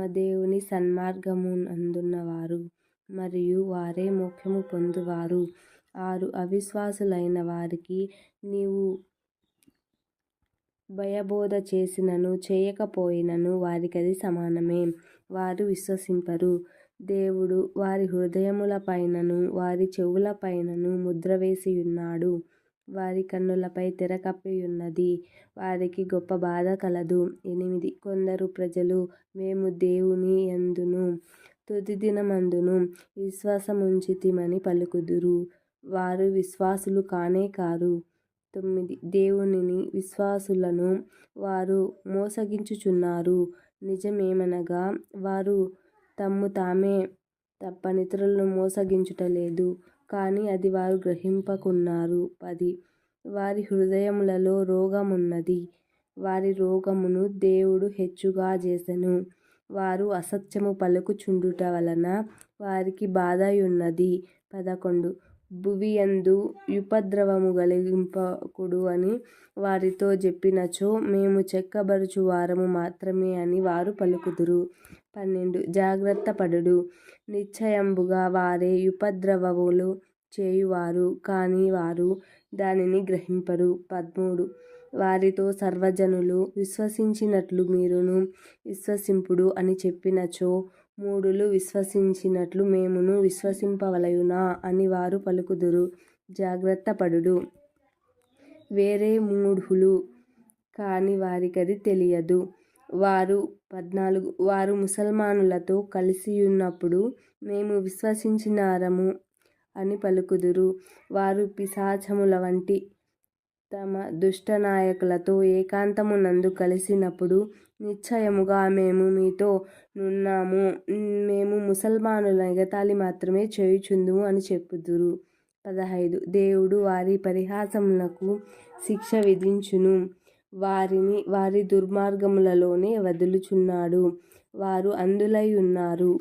తమ దేవుని మరియు వారే మోక్షము పొందువారు. ఆరు అవిశ్వాసులైన వారికి నీవు భయబోధ చేసినను చేయకపోయినను వారికది సమానమే. వారు విశ్వసింపరు. దేవుడు వారి హృదయములపైనను వారి చెవులపైనను ముద్ర వేసియున్నాడు. వారి కన్నులపై తెర కప్పియున్నది వారికి గొప్ప బాధ కలదు. ఎనిమిది. కొందరు ప్రజలు మేము దేవుని యందును తుదిదినమందును విశ్వాసముంచితిమని పలుకుదురు. వారు విశ్వాసులు కానే కారు. తొమ్మిది. దేవునిని విశ్వాసులను వారు మోసగించుచున్నారు. నిజమేమనగా వారు తమ్ము తామే తప్ప ఇతరులను మోసగించుటలేదు. కానీ అది వారు గ్రహింపకున్నారు. పది. వారి హృదయములలో రోగమున్నది. వారి రోగమును దేవుడు హెచ్చుగా చేసెను. వారు అసత్యము పలుకుచుండుట వలన వారికి బాధయున్నది. పదకొండు. భువియందు ఉపద్రవము కలిగింపకుడు అని వారితో చెప్పినచో మేము చెక్కబరుచు వారము మాత్రమే అని వారు పలుకుదురు. పన్నెండు. జాగ్రత్త పడుడు. నిశ్చయంబుగా వారే ఉపద్రవములు చేయువారు కానీ వారు దానిని గ్రహింపరు. పదమూడు. వారితో సర్వజనులు విశ్వసించినట్లు మీరును విశ్వసింపుడు అని చెప్పినచో మూడులు విశ్వసించినట్లు మేమును విశ్వసింపవలయునా అని వారు పలుకుదురు. జాగ్రత్త పడుడు. వేరే మూఢులు కాని వారికది తెలియదు. వారు పద్నాలుగు వారు ముసల్మానులతో కలిసియున్నప్పుడు మేము విశ్వసించినారము అని పలుకుదురు. వారు పిశాచముల వంటి తమ దుష్ట నాయకులతో ఏకాంతమునందు కలిసినప్పుడు నిశ్చయముగా మేము మీతో నున్నాము. మేము ముసల్మానుల ఎగతాళి మాత్రమే చేయుచుందుము అని చెప్పుదురు. పదహైదు. దేవుడు వారి పరిహాసములకు శిక్ష విధించును. వారిని వారి దుర్మార్గములలోనే వదులుచున్నాడు. వారు అందులై ఉన్నారు.